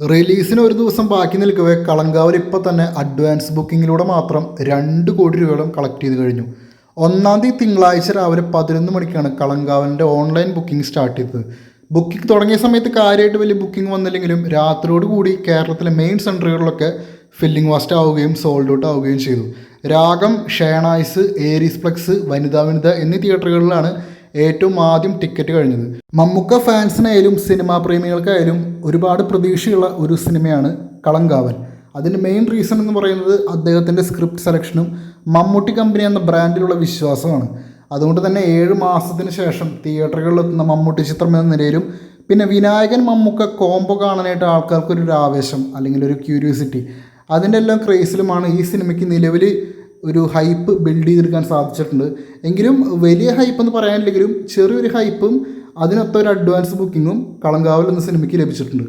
റിലീസിന് ഒരു ദിവസം ബാക്കി നിൽക്കവേ കളങ്കാവൽ ഇപ്പോൾ തന്നെ അഡ്വാൻസ് ബുക്കിങ്ങിലൂടെ മാത്രം രണ്ട് കോടി രൂപയോളം കളക്ട് ചെയ്ത് കഴിഞ്ഞു. ഒന്നാം തീയതി തിങ്കളാഴ്ച രാവിലെ പതിനൊന്ന് മണിക്കാണ് കളങ്കാവലിന്റെ ഓൺലൈൻ ബുക്കിംഗ് സ്റ്റാർട്ട് ചെയ്തത്. ബുക്കിംഗ് തുടങ്ങിയ സമയത്ത് കാര്യമായിട്ട് വലിയ ബുക്കിംഗ് വന്നില്ലെങ്കിലും രാത്രിയോട് കൂടി കേരളത്തിലെ മെയിൻ സെന്ററുകളിലൊക്കെ ഫില്ലിംഗ് വാസ്റ്റ് ആവുകയും സോൾഡ് ഔട്ട് ആവുകയും ചെയ്തു. രാഗം ഷേണായ്സ് ഏരീസ് പ്ലക്സ് വനിതാ വനിത എന്നീ തിയേറ്ററുകളിലാണ് ഏറ്റവും ആദ്യം ടിക്കറ്റ് കഴിഞ്ഞത്. മമ്മൂക്ക ഫാൻസിനായാലും സിനിമാ പ്രേമികൾക്കായാലും ഒരുപാട് പ്രതീക്ഷയുള്ള ഒരു സിനിമയാണ് കളങ്കാവൻ അതിന്റെ മെയിൻ റീസൺ എന്ന് പറയുന്നത് അദ്ദേഹത്തിന്റെ സ്ക്രിപ്റ്റ് സെലക്ഷനും മമ്മൂട്ടി കമ്പനി എന്ന ബ്രാൻഡിലുള്ള വിശ്വാസമാണ്. അതുകൊണ്ട് തന്നെ ഏഴ് മാസത്തിന് ശേഷം തിയേറ്ററുകളിലെത്തുന്ന മമ്മൂട്ടി ചിത്രം എന്ന നിലയിലും പിന്നെ വിനായകൻ മമ്മൂക്ക കോംബോ കാണാനായിട്ട് ആൾക്കാർക്കൊരു ആവേശം അല്ലെങ്കിൽ ഒരു ക്യൂരിയോസിറ്റി അതിന്റെ എല്ലാം ക്രേസിലുമാണ് ഈ സിനിമയ്ക്ക് നിലവിൽ ഒരു ഹൈപ്പ് ബിൽഡ് ചെയ്തെടുക്കാൻ സാധിച്ചിട്ടുണ്ട്. എങ്കിലും വലിയ ഹൈപ്പ് എന്ന് പറയാനില്ലെങ്കിലും ചെറിയൊരു ഹൈപ്പും അതിനൊത്ത ഒരു അഡ്വാൻസ് ബുക്കിങ്ങും കളങ്കാവൽ എന്ന സിനിമയ്ക്ക് ലഭിച്ചിട്ടുണ്ട്.